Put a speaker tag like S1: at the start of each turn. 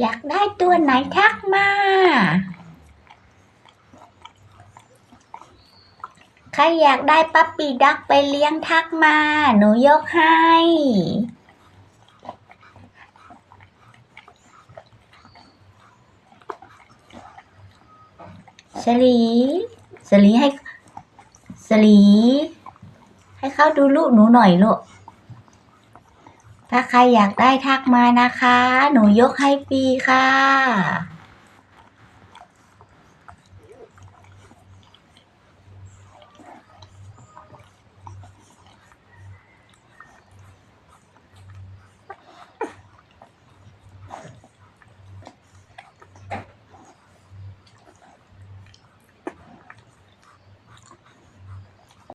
S1: อยากได้ตัวไหนทักมา ใครอยากได้ปั๊ปปี้ดักไปเลี้ยงทักมา หนูยกให้ สลีสลีให้ สลี ให้เขาดูลูกหนูหน่อยลูก ถ้าใครอยากได้ทักมานะคะ หนูยกให้ฟรีค่ะ